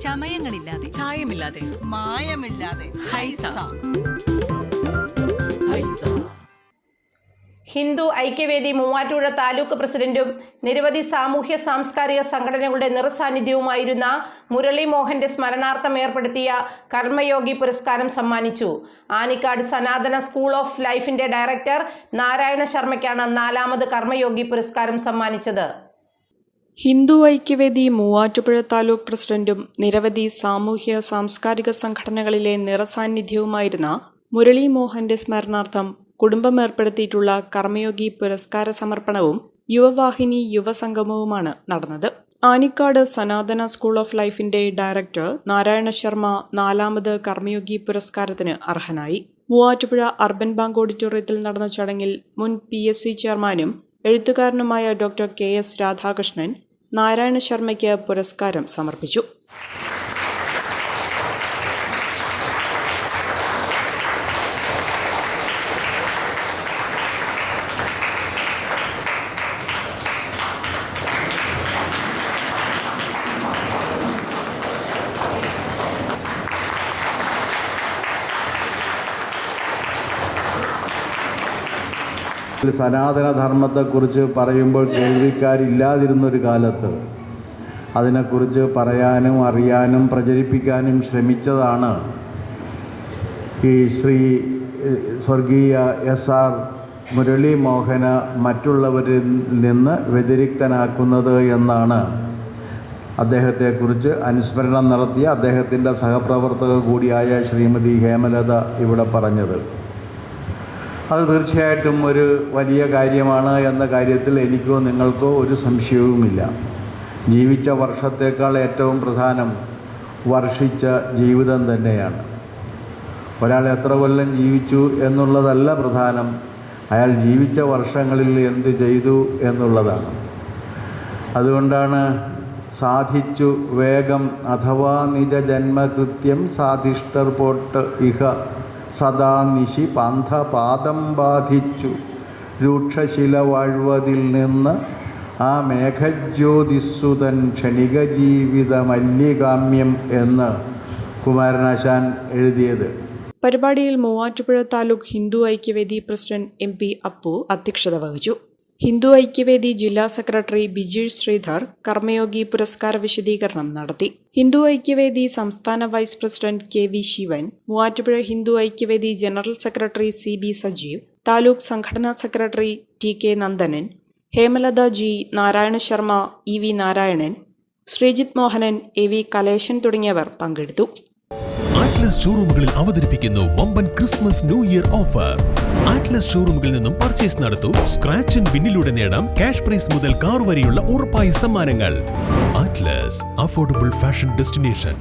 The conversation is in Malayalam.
ചമയങ്ങളില്ലാതെ. ചായമില്ലാതെ. മായമില്ലാതെ. ഹൈസ. ഹിന്ദു ഐക്യവേദി മൂവാറ്റുപുഴ താലൂക്ക് പ്രസിഡന്റും നിരവധി സാമൂഹ്യ സാംസ്കാരിക സംഘടനകളുടെ നിറസാന്നിധ്യവുമായിരുന്ന മുരളി മോഹന്റെ സ്മരണാർത്ഥം ഏർപ്പെടുത്തിയ കർമ്മയോഗി പുരസ്കാരം സമ്മാനിച്ചു. ആനിക്കാട് സനാതന സ്കൂൾ ഓഫ് ലൈഫിന്റെ ഡയറക്ടർ നാരായണ ശർമ്മയ്ക്കാണ് നാലാമത് കർമ്മയോഗി പുരസ്കാരം സമ്മാനിച്ചത്. ഹിന്ദു ഐക്യവേദി മൂവാറ്റുപുഴ താലൂക്ക് പ്രസിഡന്റും നിരവധി സാമൂഹ്യ സാംസ്കാരിക സംഘടനകളിലെ നിറസാന്നിധ്യവുമായിരുന്ന മുരളി മോഹന്റെ സ്മരണാർത്ഥം കുടുംബം ഏർപ്പെടുത്തിയിട്ടുള്ള കർമ്മയോഗി പുരസ്കാര സമർപ്പണവും യുവവാഹിനി യുവസംഗമവുമാണ് നടന്നത്. ആനിക്കാട് സനാതന സ്കൂൾ ഓഫ് ലൈഫിന്റെ ഡയറക്ടർ നാരായണ ശർമ്മ നാലാമത് കർമ്മയോഗി പുരസ്കാരത്തിന് അർഹനായി. മൂവാറ്റുപുഴ അർബൻ ബാങ്ക് ഓഡിറ്റോറിയത്തിൽ നടന്ന ചടങ്ങിൽ മുൻ പി എസ് സി ചെയർമാനും എഴുത്തുകാരനുമായ doctor K S Radhakrishnan Narayana ശർമ്മയ്ക്ക് പുരസ്കാരം സമർപ്പിച്ചു. സനാതനധർമ്മത്തെക്കുറിച്ച് പറയുമ്പോൾ കേൾവിക്കാരില്ലാതിരുന്നൊരു കാലത്ത് അതിനെക്കുറിച്ച് പറയാനും അറിയാനും പ്രചരിപ്പിക്കാനും ശ്രമിച്ചതാണ് ഈ ശ്രീ സ്വർഗീയ എസ് ആർ മുരളി മോഹന മറ്റുള്ളവരിൽ നിന്ന് വ്യതിരിക്തനാക്കുന്നത് എന്നാണ് അദ്ദേഹത്തെക്കുറിച്ച് അനുസ്മരണം നടത്തിയ അദ്ദേഹത്തിന്റെ സഹപ്രവർത്തക കൂടിയായ ശ്രീമതി ഹേമലത ഇവിടെ പറഞ്ഞത്. അത് തീർച്ചയായിട്ടും ഒരു വലിയ കാര്യമാണ് എന്ന കാര്യത്തിൽ എനിക്കോ നിങ്ങൾക്കോ ഒരു സംശയവുമില്ല. ജീവിച്ച വർഷത്തേക്കാൾ ഏറ്റവും പ്രധാനം വർഷിച്ച ജീവിതം തന്നെയാണ്. ഒരാൾ എത്ര കൊല്ലം ജീവിച്ചു എന്നുള്ളതല്ല പ്രധാനം അയാൾ ജീവിച്ച വർഷങ്ങളിൽ എന്ത് ചെയ്തു എന്നുള്ളതാണ്. അതുകൊണ്ടാണ് സാധിച്ചു വേഗം അഥവാ നിജ ജന്മകൃത്യം സാധിഷ്ടർ പോട്ട് ഇഹ സദാ നിശി പന്ഥപാദം ബാധിച്ചു. രൂക്ഷശില വാഴ്വതിൽ നിന്ന് ആ മേഘജ്യോതിസുതൻ ക്ഷണിക ജീവിത മല്യകാമ്യം എന്ന് കുമാരനാശാൻ എഴുതിയത്. പരിപാടിയിൽ Muvattupuzha taluk Hindu Aikyavedi president M P Appu അധ്യക്ഷത വഹിച്ചു. ഹിന്ദു ഐക്യവേദി ജില്ലാ സെക്രട്ടറി ബിജീഷ് ശ്രീധർ കർമ്മയോഗി പുരസ്കാര വിശദീകരണം നടത്തി. ഹിന്ദു ഐക്യവേദി സംസ്ഥാന vice president K V Sivan Muvattupuzha Hindu Aikyavedi general secretary C B Sajeev taluk സംഘടനാ secretary T K Nandanan Hemalatha G Narayana Sharma E V Narayanan Sreejith Mohanan A V Kaleshan തുടങ്ങിയവർ പങ്കെടുത്തു. ആറ്റ്ലസ് ഷോറൂമുകളിൽ അവതരിപ്പിക്കുന്നു വമ്പൻ Christmas new year offer Atlas ഷോറൂമുകളിൽ നിന്നും പർച്ചേസ് നടത്തൂ സ്ക്രാച്ച് ആൻഡ് വിന്നിലൂടെ നേടാം ക്യാഷ് പ്രൈസ് മുതൽ കാർ വരെയുള്ള ഉറപ്പായ സമ്മാനങ്ങൾ. Atlas affordable fashion destination